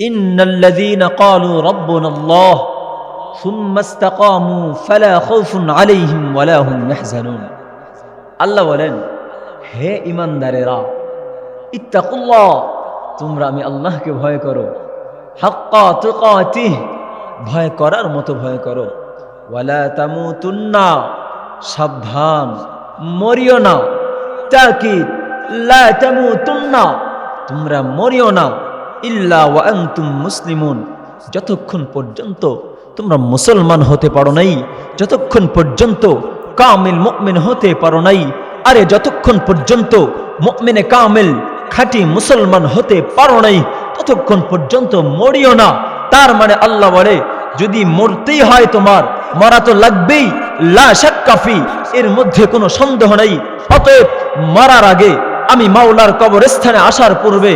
إن الذين قالوا ربنا الله ثم استقاموا فلا خوف عليهم ولا هم يحزنون আল্লাহ বলেন হে ইমানদারেরা ইত্তাকুল্লাহ তোমরা আমি আল্লাহকে ভয় করো হাক্কা তুকাতিহ ভয় করার মতো ভয় করো ওয়ালা তামুতুন্না সাবধান মরিও না তাকিদ লা তামুতুন্না তোমরা মরিও না ইল্লা মুসলিমুন। যতক্ষণ পর্যন্ত তোমরা মুসলমান হতে পারো নাই, যতক্ষণ পর্যন্ত কামিল মুমিন হতে পারো নাই, আরে যতক্ষণ পর্যন্ত মুমিনে কামিল খাঁটি মুসলমান হতে পারো নাই, ততক্ষণ পর্যন্ত মরিও না। তার মানে আল্লাহ বলে, যদি মরতেই হয় তোমার, মরা তো লাগবেই, লা শাক্কাফি এর মধ্যে কোনো সন্দেহ নেই। অতএব মরার আগে আমি মাওলার কবরস্থানে আসার পূর্বে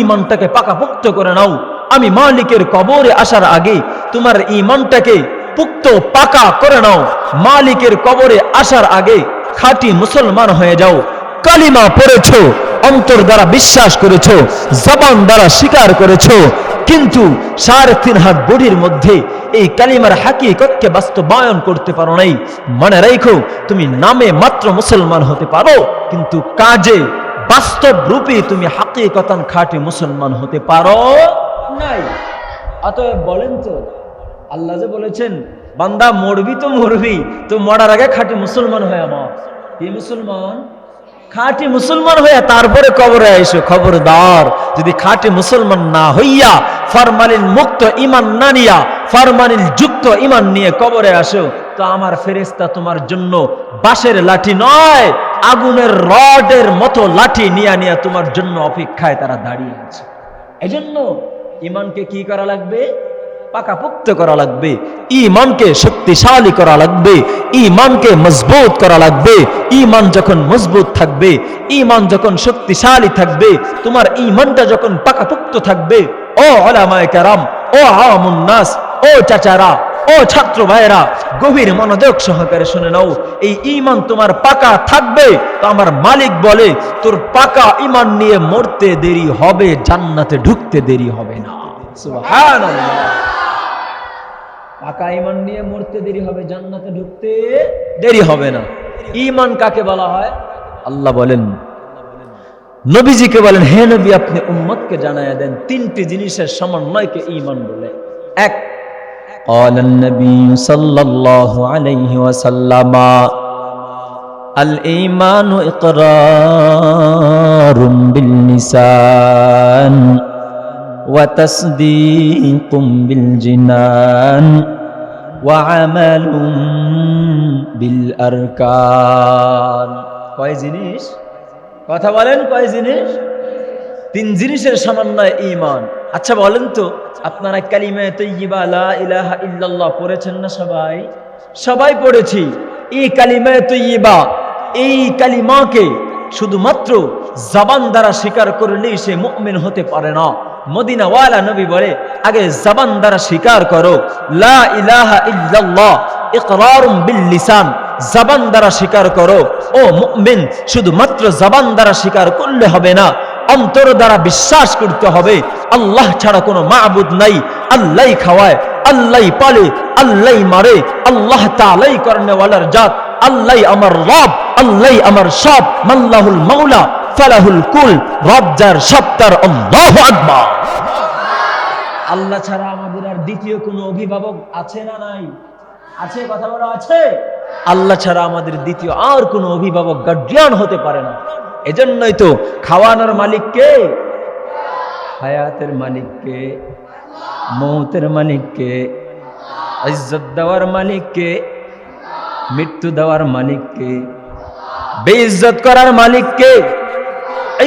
ইমানটাকে পাকাপোক্ত করে নাও। আমি মালিকের কবরে আসার আগে তোমার ইমানটাকে পুক্ত পাকা করে নাও। মালিকের কবরে আসার আগে খাঁটি মুসলমান হয়ে যাও। কালিমা পড়েছো, অন্তর দ্বারা বিশ্বাস করেছ, জবান দ্বারা স্বীকার করেছ। কিন্তু সাড়ে তিন হাত বডির মধ্যে এই কালিমার হাকিকতকে বাস্তবায়ন করতে পারো নাই। মনে রেখো, তুমি নামে মাত্র মুসলমান হতে পারো, কিন্তু কাজে বাস্তব রূপে তুমি হাকিকতান খাঁটি মুসলমান হতে পারো নাই। অতএব বলেন তো, আল্লাহ যে বলেছেন, বান্দা মরবি তো মরবি, তো মরার আগে খাঁটি মুসলমান হয়ে আমার কি মুসলমান? খাঁটি মুসলমান হইয়া তারপরে কবরে আইসো, খবরদার। যদি খাঁটি মুসলমান না হইয়া ফরমালিন মুক্ত ইমান না নিয়া, ফরমালিন যুক্ত ইমান নিয়ে কবরে আসো, তো আমার ফেরেস্তা তোমার জন্য বাঁশের লাঠি নয় আগুনের রডের মতো লাঠি নিয়া নিয়া তোমার জন্য অপেক্ষায় তারা দাঁড়িয়ে আছে। এজন্য ইমানকে কি করা লাগবে? পাকাপোক্ত করা লাগবে। ইমানকে শক্তিশালী করা লাগবে। ইমানকে মজবুত করা লাগবে। ইমান যখন মজবুত থাকবে, ইমান যখন শক্তিশালী থাকবে, তোমার ইমানটা যখন পাকাপোক্ত থাকবে, ও আলামায়ে কেরাম, ও আওয়ামুন নাস, ও চাচারা ও ছাত্র ভাইয়েরা, গভীর মনোযোগ সহকারে শুনে নাও, এই ইমান তোমার পাকা থাকবে। তো আমার মালিক বলে, তোর পাকা ইমান নিয়ে মরতে দেরি হবে, জান্নাতে ঢুকতে দেরি হবে না। পাকা ইমান নিয়ে মরতে দেরি হবে, জান্নাতে ঢুকতে দেরি হবে না। ইমান কাকে বলা হয়? আল্লাহ বলেন। নবীজিকে বলেন, হে নবী, আপনি উম্মতকে জানায় দেন, তিনটি জিনিসের সমন্বয়কে ইমান বলে। এক قال النبي صلى الله عليه وسلم الإيمان إقرار باللسان وتصديق بالجنان وعمل بالأركان কয় জিনিস কথা বলেন কয় জিনিস তিন জিনিসের সমন্বয় ইমান আচ্ছা বলেন তো, আপনারা কালিমা তৈয়িবা, লা ইল্লাল্লাহ পড়েছেন না সবাই? সবাই পড়েছি। এই কালিমা তৈয়িবা, এই কালিমাকে শুধুমাত্র জবান দ্বারা স্বীকার করলেই সে মুমিন হতে পারে না। মদিনাওয়ালা নবী বলে, আগে জবান দ্বারা স্বীকার করো, লা ইলাহা ইল্লাল্লাহ, ইকরারুম বিল লিসান, জবান দ্বারা স্বীকার করো। ও মুমিন, শুধুমাত্র জবান দ্বারা স্বীকার করলে হবে না, অন্তর দ্বারা বিশ্বাস করতে হবে। আল্লাহ ছাড়া কোনো মাবুদ নাই। আল্লাহ খাওয়ায় আল্লাহ পালে আল্লাহ মারে। আল্লাহ তালাই করনেওয়ালার জাত। আল্লাহ আমার রব আল্লাহ আমার সব। মাল্লাহুল মাওলা, ফালাহুল কুল, রব যার সব তার আল্লাহু আকবার। আল্লাহ ছাড়া আমাদের আর দ্বিতীয় কোনো অভিভাবক আছে না নাই? আছে, কথা বলা আছে? আল্লাহ ছাড়া আমাদের দ্বিতীয় আর কোনো অভিভাবক গার্ডিয়ান হতে পারে না। এজন্যই তো খাওয়ানোর মালিক কে? হায়াতের মালিক কে মৌতের মালিক কে ইজ্জত দেওয়ার মালিক কে মৃত্যু দেওয়ার মালিক কে বেইজ্জত করার মালিক কে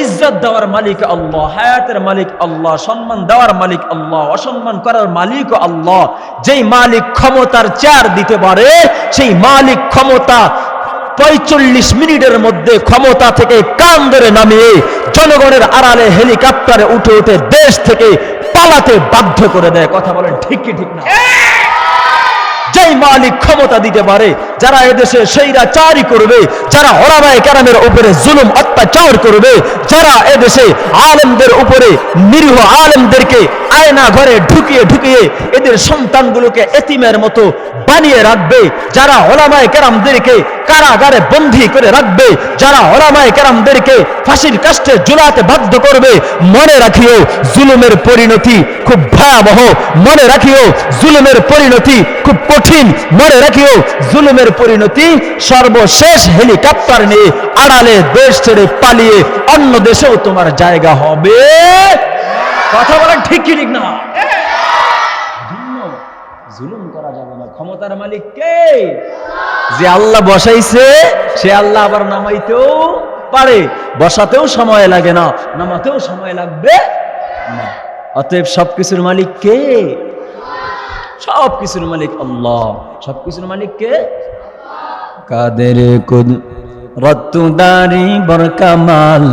ইজ্জত দেওয়ার মালিক আল্লাহ, হায়াতের মালিক আল্লাহ, সম্মান দেওয়ার মালিক আল্লাহ, অসম্মান করার মালিক আল্লাহ। যেই মালিক ক্ষমতার চার দিতে পারে, সেই মালিক ক্ষমতা পঁয়চল্লিশ মিনিটের মধ্যে ক্ষমতা থেকে কান ধরে নামিয়ে জনগণের আড়ালে হেলিকপ্টারে উঠে উঠে দেশ থেকে পালাতে বাধ্য করে দেয়। কথা বলেন ঠিক কি ঠিক না? যেই মালিক ক্ষমতা দিতে পারে যারা এদেশে সেইরা চারি করবে, যারা ওলামায়ে কেরামের উপরে জুলুম, অত্যাচার করবে, যারা এদেশে আলেমদের উপরে নিরীহ আলেমদেরকে আয়না ঘরে ঢুকিয়ে ঢুকিয়ে এদের সন্তানগুলোকে এতিমের মতো বানিয়ে রাখবে, যারা ওলামায়ে কেরামদেরকে কারাগারে বন্দী করে রাখবে, যারা ওলামায়ে কেরামদেরকে ফাঁসির কাষ্টে জুলাতে বাধ্য করবে, মনে রাখিও জুলুমের পরিণতি খুব ভয়াবহ, মনে রাখিও জুলুমের পরিণতি খুব কঠিন, মনে রাখিও জুলুমের পরিণতি সর্বশেষ হেলিকপ্টার নিয়ে আড়ালে দেশ ছেড়ে পালিয়ে অন্য দেশেও তোমার জায়গা হবে। কথা বলেন ঠিক কি ঠিক না? জুলুম করা যাবে না। ক্ষমতার মালিক কে? যে আল্লাহ বসাইছে, সে আল্লাহ আবার নামাইতেও পারে। বসাতেও সময় লাগে না, নামাতেও সময় লাগবে না। অতএব সবকিছুর মালিক কে? সব কিছুর মালিক আল্লাহ। সব কিছুর মালিক কে? কাদের কুদ? রত্তুদারি বরকামাল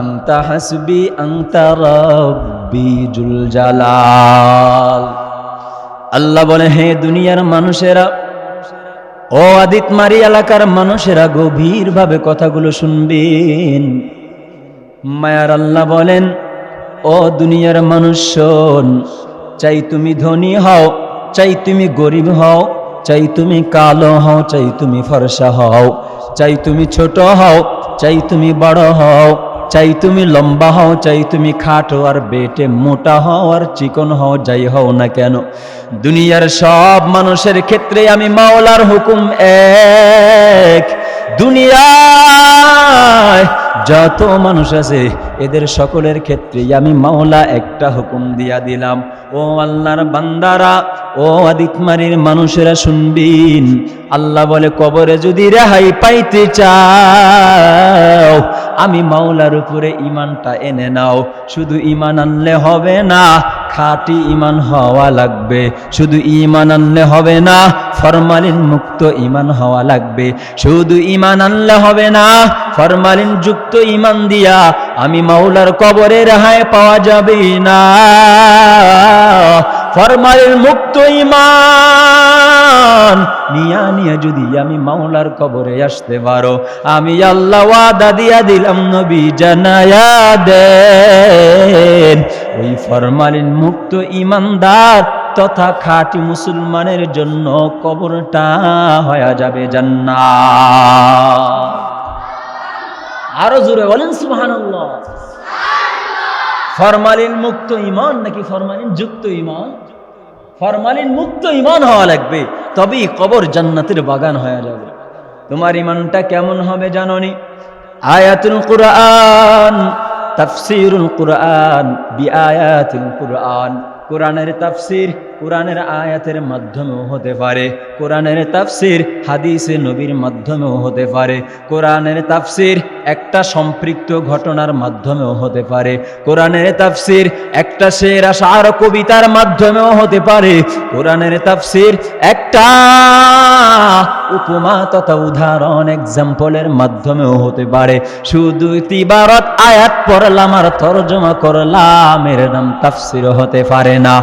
আন্তা হাসবি, আন্তা রব্বি জুল জালাল আল্লাহ বলে, হে দুনিয়ার মানুষেরা, ও আদিতমারি এলাকার মানুষেরা, গভীরভাবে কথাগুলো শুনবেন। মায়ার আল্লাহ বলেন, ও দুনিয়ার মানুষ চাই তুমি ধনী হও, চাই তুমি গরিব হও। চাই তুমি কালো হও, চাই তুমি ফর্সা হও। চাই তুমি ছোট হও, চাই তুমি বড় হও। চাই তুমি লম্বা হও, চাই তুমি খাটো আর বেটে মোটা হও আর চিকন হও, যাই হও না কেন। দুনিয়ার সব মানুষের ক্ষেত্রে আমি মাওলার হুকুম এক। দুনিয়ায় যত মানুষ আছে, এদের সকলের ক্ষেত্রে আমি মাওলা একটা হুকুম দিয়া দিলাম। ও আল্লাহর বান্দারা, ও আদিতমারির মানুষেরা শুনবিন। আল্লাহ বলে, কবরে যদি রেহাই পাইতে চাও, আমি মাওলার উপরে ইমানটা এনে নাও। শুধু ইমান আনলে হবে না খাঁটি ইমান হওয়া লাগবে। শুধু ইমান আনলে হবে না, ফরমালিন মুক্ত ইমান হওয়া লাগবে। শুধু ইমান আনলে হবে না, ফরমালিন যুক্ত ইমান দিয়া আমি মাওলার কবরে রেহায় পাওয়া যাবে না। ফরমালিন মুক্ত ইমান নিয়া যদি আমি মাওলার কবরে আসতে পারো, আমি আল্লাহ ওয়াদা দিয়া দিলাম নবী জানায়া দেন। ওই ফরমালিন মুক্ত ইমানদার তথা খাঁটি মুসলমানের জন্য কবরটা হয়ে যাবে জান্নাত। আরও জোরে বলেন, সুবহানাল্লাহ। ফরমালিন মুক্ত ইমান নাকি ফরমালিন যুক্ত ইমান? ফরমালিন মুক্ত ইমান হওয়া লাগবে, তবেই কবর জান্নাতের বাগান হয়ে যাবে। তোমার ইমানটা কেমন হবে জাননি? আয়াতুল কুরআন, তাফসিরুল কুরআন বি আয়াতুল কুরআন। কোরআনের তাফসির কোরআনের আয়াতের মাধ্যমেও হতে পারে, কোরআনের তাফসির হাদিসে নবীর মাধ্যমেও হতে পারে, কোরআনের তাফসির একটা সম্পৃক্ত ঘটনার মাধ্যমেও হতে পারে, কোরআনের তাফসির একটা শের আশার কবিতার মাধ্যমেও হতে পারে, কোরআনের তাফসির একটা উপমা তথা উদাহরণ, এক্সাম্পলের মাধ্যমেও হতে পারে। শুধু তিবারত আয়াত পড়লাম আর তর্জমা করলাম, এর নাম তাফসির হতে পারে না।